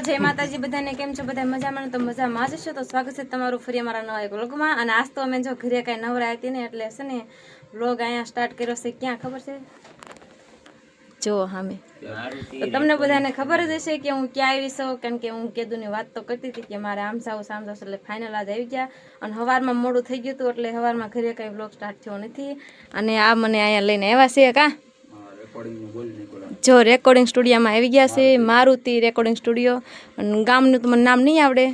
જય માતાજી, બધાને કેમ છો? બધા મજામાં તો મજામાં જ છો? તો સ્વાગત છે તમારું ફરી અમારા નવા એક વ્લોગમાં. અને આજ તો અમે જો ઘરે કાંઈ નવરા હતી ને એટલે છે ને વ્લોગ અહીંયા સ્ટાર્ટ કર્યો છે. ક્યાં ખબર છે? જો હામે તમને બધાને ખબર જ હશે કે હું ક્યાં આવી છું. કારણ કે હું કેદુની વાત તો કરતી હતી કે મારે આમ સાવ, સામ એટલે ફાઇનલ આજ આવી ગયા. અને સવારમાં મોડું થઈ ગયું હતું એટલે સવારમાં ઘરે કાંઈ વ્લોગ સ્ટાર્ટ થયો નથી. અને આ મને અહીંયા લઈને આવ્યા છે કાં? જો રેકોર્ડિંગ સ્ટુડિયોમાં આવી ગયા છે મારુતિ. રેકોર્ડિંગ સ્ટુડિયો અને ગામનું તો મને નામ નહીં આવડે.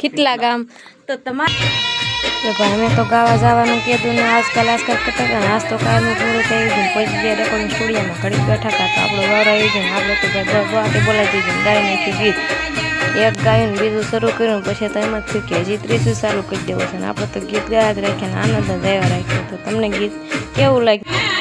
ખીટલા ગામ. તો તમારે ભાઈ અમે તો ગાવા જવાનું કીધું ને આજકાલ આજકાલ કરતા હતા આજ તો કાયમનું પૂરું થઈ ગયું. પછી ગયા રેકોર્ડિંગ સ્ટુડિયોમાં ઘડી બેઠા હતા તો આપણો વાર આવી ગયો આપણે તો બહાટી બોલાવી દીધું ગાઈ નાખી ગીત. એક ગાયું બીજું શરૂ કર્યું ને પછી તો એમ જ થયું કે હજી ત્રીજું ચાલુ કરી દેવું છે ને આપણે તો ગીત ગાયા જ રાખ્યા ને આનંદ જ આવ્યા રાખ્યો. તો તમને ગીત કેવું લાગ્યું?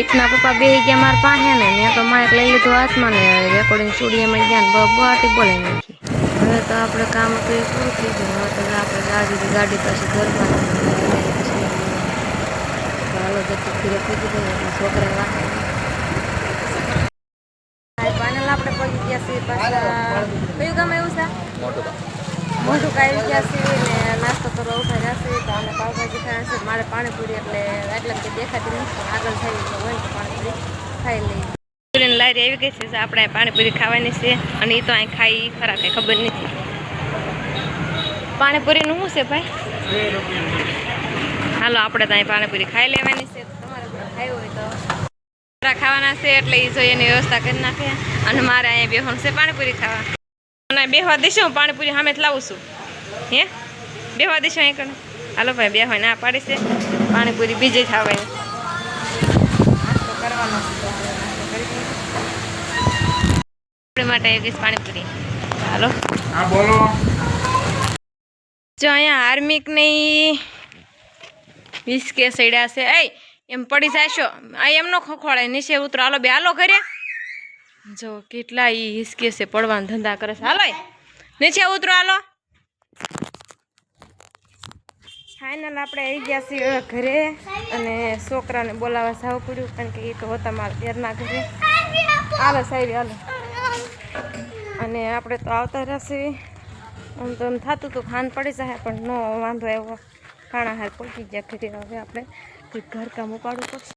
મીટના પપ્પા બે ગયા મારા પાસે ને મેં તો માઇક લઈ લીધું હાથમાં ને રેકોર્ડિંગ સ્ટુડિયોમાં ગયા ને બહાટી બોલે નાખી હવે તો આપણે કામ હતું એ પૂરું થઈ ગયું. હવે તો આપણે ગાડી ગાડી પાસે ઘરમાં હાલો જતું ફીરે પૂછી દઈએ છોકરા વાગે ફાઇનલ આપણે પહોંચી ગયા છીએ પાછા. કયું ગામ એવું છે? મોટું ગયા છીએ ને. નાસ્તો કરવા ઊભા તો અમે પાવભાજી ખાયા છે. મારે પાણીપુરી એટલે એટલે કે દેખાતી નથી પણ આગળ થઈ તો હોય તો પાણીપુરી. ખાઈ લઈએ. પાણીપુરીની લારી આવી ગઈ છે. આપણે પાણીપુરી ખાવાની છે અને એ તો અહીં ખાઈ ખરા કંઈ ખબર નથી. પાણીપુરીનું શું છે ભાઈ? હાલો આપણે તો અહીં પાણીપુરી ખાઈ લેવાની છે. તમારે ખાવી હોય તો. ખાવાના છે એટલે એ જોઈએ એની વ્યવસ્થા કરી નાખે. અને મારે અહીંયા બેસવાનું છે પાણીપુરી ખાવા. અને બેહવા દઈશું હું પાણીપુરી સામે જ લાવું છું. હે? બેહવા દેશો અહીં કણ હાલો ભાઈ બેહવા ના પાડી છે. પાણીપુરી બીજે ખાવાની. આપણે માટે ગઈ પાણીપુરી. હાલો. હા બોલો. જો અહીંયા હાર્મિકની વીસ કે સડ્યા છે. એ એમ પડી જાશો આ એમનો ખોખોળે નીચે ઉતરો. હાલો બે હાલો ઘરે. જો કેટલા એ હિસકે છે પડવાના ધંધા કરે છે. હાલો નીચે ઉતરો હાલો. ફાઇનલ આપણે આવી ગયા છીએ ઘરે અને છોકરાને બોલાવવા જવું પડ્યું કારણ કે એ તો હતા મારા દેરના ઘરે. હાલો સાહેબ, હાલો. અને આપણે તો આવતા રહેશે. આમ તો એમ થતું હતું ખાન પડી જાય, પણ નો વાંધો આવ્યો. ખાણા હાર પહોંચી ગયા ઘરે. હવે આપણે ઘર કામ ઉપાડવું પડશે.